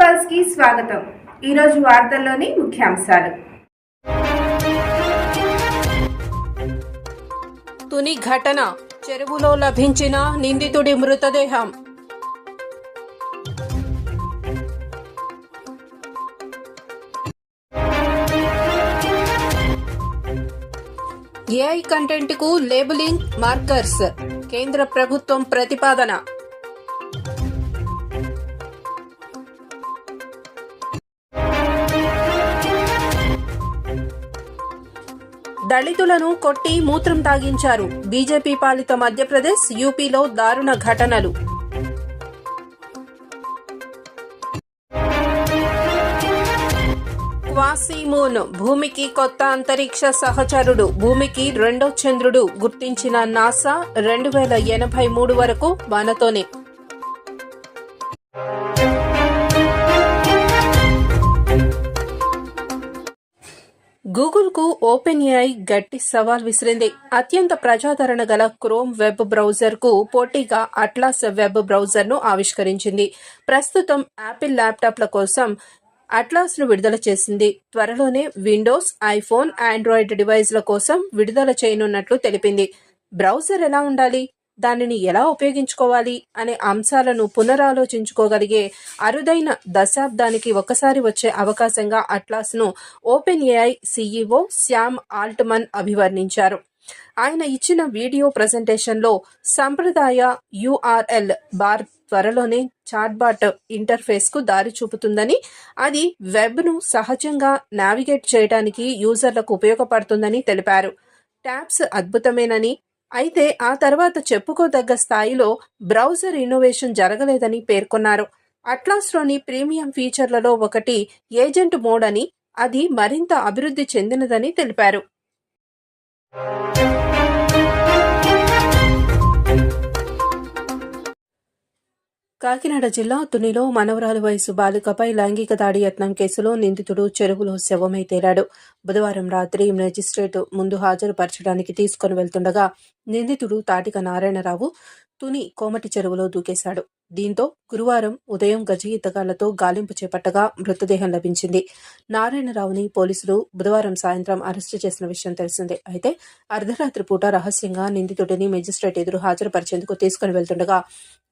పల్స్కి స్వాగతం. ఈరోజు వార్తల్లోని ముఖ్యాంశాలు. తుని ఘటన చెరువులో లభించిన నిందితుడి మృతదేహం. ఏఐ కంటెంట్కు లేబులింగ్ మార్కర్స్. కేంద్ర ప్రభుత్వం ప్రతిపాదన. దళితులను కొట్టి మూత్రం తాగించారు. బీజేపీ పాలిత మధ్యప్రదేశ్ యూపీలో దారుణ ఘటనలు. క్వాసీమూన్ భూమికి కొత్త అంతరిక్ష సహచరుడు భూమికి రెండో చంద్రుడు గుర్తించిన నాసా రెండు వేల ఎనభై మూడు వరకు మనతోనే గూగుల్కు ఓపెన్ ఏఐ గట్టి సవాల్ విసిరింది. అత్యంత ప్రజాదరణ గల క్రోమ్ వెబ్ బ్రౌజర్కు పోటీగా అట్లాస్ వెబ్ బ్రౌజర్ను ఆవిష్కరించింది. ప్రస్తుతం యాపిల్ ల్యాప్టాప్ల కోసం అట్లాస్ను విడుదల చేసింది. త్వరలోనే విండోస్ ఐఫోన్ ఆండ్రాయిడ్ డివైస్ల కోసం విడుదల చేయనున్నట్లు తెలిపింది. బ్రౌజర్ ఎలా ఉండాలి? దానిని ఎలా ఉపయోగించుకోవాలి అనే అంశాలను పునరాలోచించుకోగలిగే అరుదైన దశాబ్దానికి ఒకసారి వచ్చే అవకాశంగా అట్లాస్ను open AI CEO Sam Altman అభివర్ణించారు. ఆయన ఇచ్చిన వీడియో ప్రజెంటేషన్లో సంప్రదాయ యుఆర్ఎల్ బార్ త్వరలోనే చాట్బాట్ ఇంటర్ఫేస్కు దారి చూపుతుందని అది వెబ్ను సహజంగా నావిగేట్ చేయడానికి యూజర్లకు ఉపయోగపడుతుందని తెలిపారు. ట్యాబ్స్ అద్భుతమేనని అయితే ఆ తర్వాత చెప్పుకోదగ్గ స్థాయిలో బ్రౌజర్ ఇన్నోవేషన్ జరగలేదని పేర్కొన్నారు. అట్లాస్లోని ప్రీమియం ఫీచర్లలో ఒకటి ఏజెంట్ మోడ్ అని అది మరింత అభివృద్ధి చెందినదని తెలిపారు. కాకినాడ జిల్లా తునిలో మనవరాలు వయసు బాలికపై లైంగిక దాడి యత్నం కేసులో నిందితుడు చెరువులో శవమై తేలాడు. బుధవారం రాత్రి మేజిస్ట్రేట్ ముందు హాజరుపరచడానికి తీసుకుని వెళ్తుండగా నిందితుడు తాటిక నారాయణరావు తుని కోమటి చెరువులో దూకేశాడు. దీంతో గురువారం ఉదయం గజ ఈతగాళ్ళతో గాలింపు చేపట్టగా మృతదేహం లభించింది. నారాయణరావుని పోలీసులు బుధవారం సాయంత్రం అరెస్టు చేసిన విషయం తెలిసిందే. అయితే అర్ధరాత్రి పూట రహస్యంగా నిందితుడిని మెజిస్ట్రేట్ ఎదురు హాజరుపరిచేందుకు తీసుకుని వెళ్తుండగా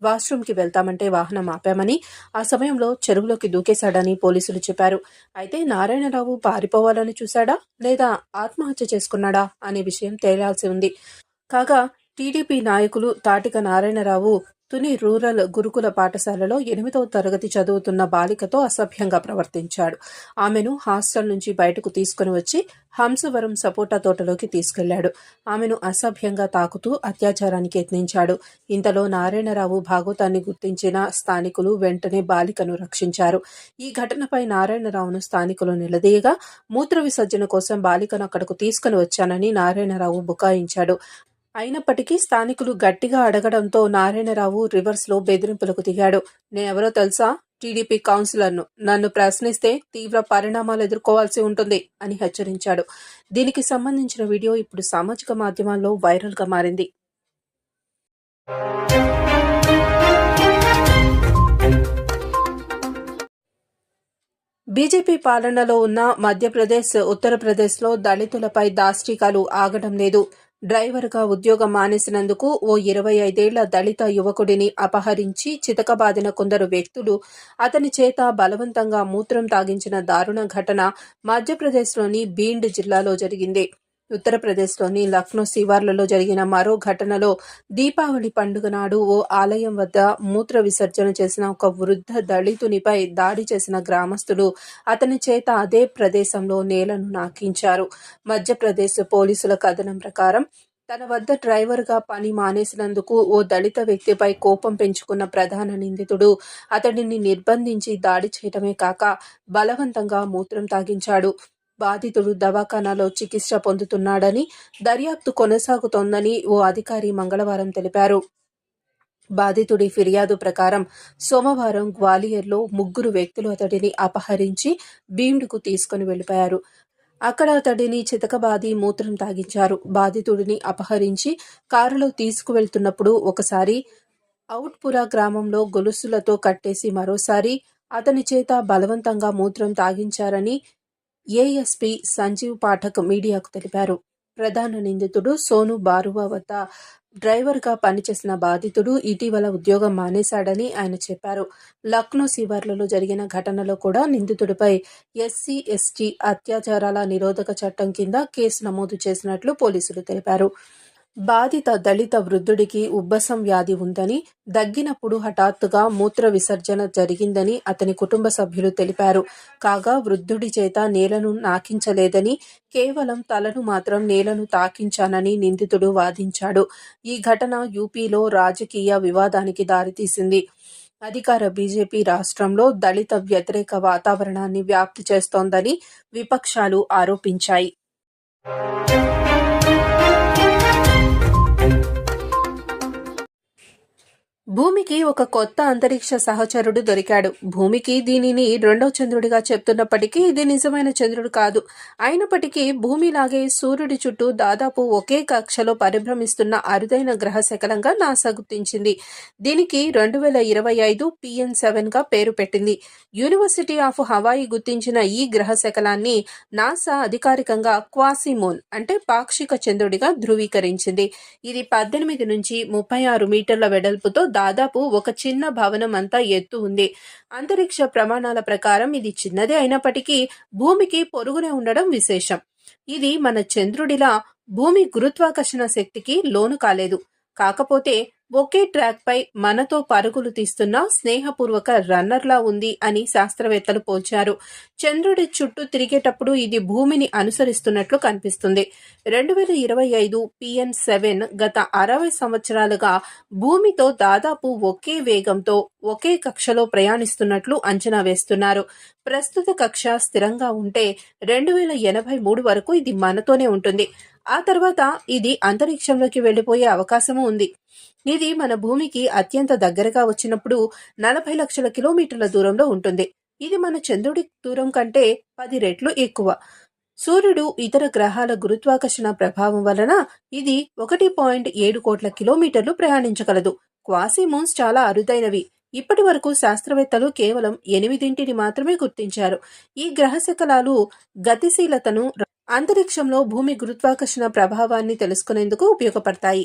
వాష్రూమ్కి వెళ్తామంటే వాహనం ఆపామని ఆ సమయంలో చెరువులోకి దూకేశాడని పోలీసులు చెప్పారు. అయితే నారాయణరావు పారిపోవాలని చూశాడా? లేదా ఆత్మహత్య చేసుకున్నాడా? అనే విషయం తేలాల్సి ఉంది. కాగా టీడీపీ నాయకులు తాటిక నారాయణరావు తుని రూరల్ గురుకుల పాఠశాలలో ఎనిమిదవ తరగతి చదువుతున్న బాలికతో అసభ్యంగా ప్రవర్తించాడు. ఆమెను హాస్టల్ నుంచి బయటకు తీసుకుని వచ్చి హంసవరం సపోటా తోటలోకి తీసుకెళ్ళాడు. ఆమెను అసభ్యంగా తాకుతూ అత్యాచారానికి యత్నించాడు. ఇంతలో నారాయణరావు భాగవతాన్ని గుర్తించిన స్థానికులు వెంటనే బాలికను రక్షించారు. ఈ ఘటనపై నారాయణరావును స్థానికులు నిలదీయగా మూత్ర విసర్జన కోసం బాలికను అక్కడకు తీసుకుని వచ్చానని నారాయణరావు బుకాయించాడు. అయినప్పటికీ స్థానికులు గట్టిగా అడగడంతో నారాయణరావు రివర్స్లో బెదిరింపులకు దిగాడు. నేనెవరో తెలుసా? టీడీపీ కౌన్సిలర్ను. నన్ను ప్రశ్నిస్తే తీవ్ర పరిణామాలు ఎదుర్కోవాల్సి ఉంటుంది అని హెచ్చరించాడు. దీనికి సంబంధించిన వీడియో ఇప్పుడు సామాజిక మాధ్యమాల్లో వైరల్గా మారింది. బీజేపీ పాలనలో ఉన్న మధ్యప్రదేశ్ ఉత్తరప్రదేశ్లో దళితులపై దాష్టికాలు ఆగడం లేదు. డ్రైవర్గా ఉద్యోగం మానేసినందుకు ఓ ఇరవై ఐదేళ్ళ దళిత యువకుడిని అపహరించి చితకబాదిన కొందరు వ్యక్తులు. అతని చేత బలవంతంగా మూత్రం తాగించిన దారుణ ఘటన మధ్యప్రదేశ్లోని బీండ్ జిల్లాలో జరిగింది. ఉత్తరప్రదేశ్లోని లక్నో శివార్లలో జరిగిన మరో ఘటనలో దీపావళి పండుగ నాడు ఓ ఆలయం వద్ద మూత్ర విసర్జన చేసిన ఒక వృద్ధ దళితునిపై దాడి చేసిన గ్రామస్తులు అతని చేత అదే ప్రదేశంలో నేలను నాకించారు. మధ్యప్రదేశ్ పోలీసుల కథనం ప్రకారం తన వద్ద డ్రైవర్గా పని మానేసినందుకు ఓ దళిత వ్యక్తిపై కోపం పెంచుకున్న ప్రధాన నిందితుడు అతడిని నిర్బంధించి దాడి చేయటమే కాక బలవంతంగా మూత్రం తాగించాడు. బాధితుడు దవాఖానాలో చికిత్స పొందుతున్నాడని దర్యాప్తు కొనసాగుతోందని ఓ అధికారి మంగళవారం తెలిపారు. బాధితుడి ఫిర్యాదు ప్రకారం సోమవారం గ్వాలియర్లో ముగ్గురు వ్యక్తులు అతడిని అపహరించి బీమ్డ్కు తీసుకుని వెళ్ళిపోయారు అక్కడ అతడిని చితకబాది మూత్రం తాగించారు. బాధితుడిని అపహరించి కారులో తీసుకువెళ్తున్నప్పుడు ఒకసారి ఔట్పురా గ్రామంలో గొలుసులతో కట్టేసి మరోసారి అతని చేత బలవంతంగా మూత్రం తాగించారని ఏఎస్పీ సంజీవ్ పాఠక్ మీడియాకు తెలిపారు. ప్రధాన నిందితుడు సోను బారువా వద్ద డ్రైవర్గా పనిచేసిన బాధితుడు ఇటీవల ఉద్యోగం మానేశాడని ఆయన చెప్పారు. లక్నో శివార్లలో జరిగిన ఘటనలో కూడా నిందితుడిపై ఎస్సీ ఎస్టీ అత్యాచారాల నిరోధక చట్టం కింద కేసు నమోదు చేసినట్లు పోలీసులు తెలిపారు. బాధిత దళిత వృద్ధుడికి ఉబ్బసం వ్యాధి ఉందని దగ్గినప్పుడు హఠాత్తుగా మూత్ర విసర్జన జరిగిందని అతని కుటుంబ సభ్యులు తెలిపారు. కాగా వృద్ధుడి చేత నేలను నాకించలేదని కేవలం తలను మాత్రం నేలను తాకించానని నిందితుడు వాదించాడు. ఈ ఘటన యూపీలో రాజకీయ వివాదానికి దారితీసింది. అధికార బీజేపీ రాష్ట్రంలో దళిత వ్యతిరేక వాతావరణాన్ని వ్యాప్తి చేస్తోందని విపక్షాలు ఆరోపించాయి. భూమికి ఒక కొత్త అంతరిక్ష సహచరుడు దొరికాడు. భూమికి దీనిని రెండో చంద్రుడిగా చెప్తున్నప్పటికీ ఇది నిజమైన చంద్రుడు కాదు. అయినప్పటికీ భూమిలాగే సూర్యుడి చుట్టూ దాదాపు ఒకే కక్షలో పరిభ్రమిస్తున్న అరుదైన గ్రహ శకలంగా నాసా గుర్తించింది. దీనికి రెండు వేల ఇరవై ఐదు పిఎన్ సెవెన్గా పేరు పెట్టింది. యూనివర్సిటీ ఆఫ్ హవాయి గుర్తించిన ఈ గ్రహ శకలాన్ని నాసా అధికారికంగా క్వాసిమోన్ అంటే పాక్షిక చంద్రుడిగా ధృవీకరించింది. ఇది పద్దెనిమిది నుంచి ముప్పై ఆరు మీటర్ల వెడల్పుతో దాదాపు ఒక చిన్న భవనం అంతా ఎత్తు ఉంది. అంతరిక్ష ప్రమాణాల ప్రకారం ఇది చిన్నదే అయినప్పటికీ భూమికి పొరుగునే ఉండడం విశేషం. ఇది మన చంద్రుడిలా భూమి గురుత్వాకర్షణ శక్తికి లోను కాలేదు. కాకపోతే ఒకే ట్రాక్ పై మనతో పరుగులు తీస్తున్న స్నేహపూర్వక రన్నర్లా ఉంది అని శాస్త్రవేత్తలు పోల్చారు. చంద్రుడి చుట్టూ తిరిగేటప్పుడు ఇది భూమిని అనుసరిస్తున్నట్లు కనిపిస్తుంది. రెండు వేల ఇరవై ఐదు పిఎన్ సెవెన్ గత అరవై సంవత్సరాలుగా భూమితో దాదాపు ఒకే వేగంతో ఒకే కక్షలో ప్రయాణిస్తున్నట్లు అంచనా వేస్తున్నారు. ప్రస్తుత కక్ష స్థిరంగా ఉంటే రెండు వేల ఎనభై మూడు వరకు ఇది మనతోనే ఉంటుంది. ఆ తర్వాత ఇది అంతరిక్షంలోకి వెళ్ళిపోయే అవకాశము ఉంది. ఇది మన భూమికి అత్యంత దగ్గరగా వచ్చినప్పుడు నలభై లక్షల కిలోమీటర్ల దూరంలో ఉంటుంది. ఇది మన చంద్రుడి దూరం కంటే పది రెట్లు ఎక్కువ. సూర్యుడు ఇతర గ్రహాల గురుత్వాకర్షణ ప్రభావం వలన ఇది ఒకటి పాయింట్ ఏడు కోట్ల కిలోమీటర్లు ప్రయాణించగలదు. క్వాసిమూన్స్ చాలా అరుదైనవి. ఇప్పటి వరకు శాస్త్రవేత్తలు కేవలం ఎనిమిదింటిని మాత్రమే గుర్తించారు. ఈ గ్రహ శకలాలు గతిశీలతను అంతరిక్షంలో భూమి గురుత్వాకర్షణ ప్రభావాన్ని తెలుసుకునేందుకు ఉపయోగపడతాయి.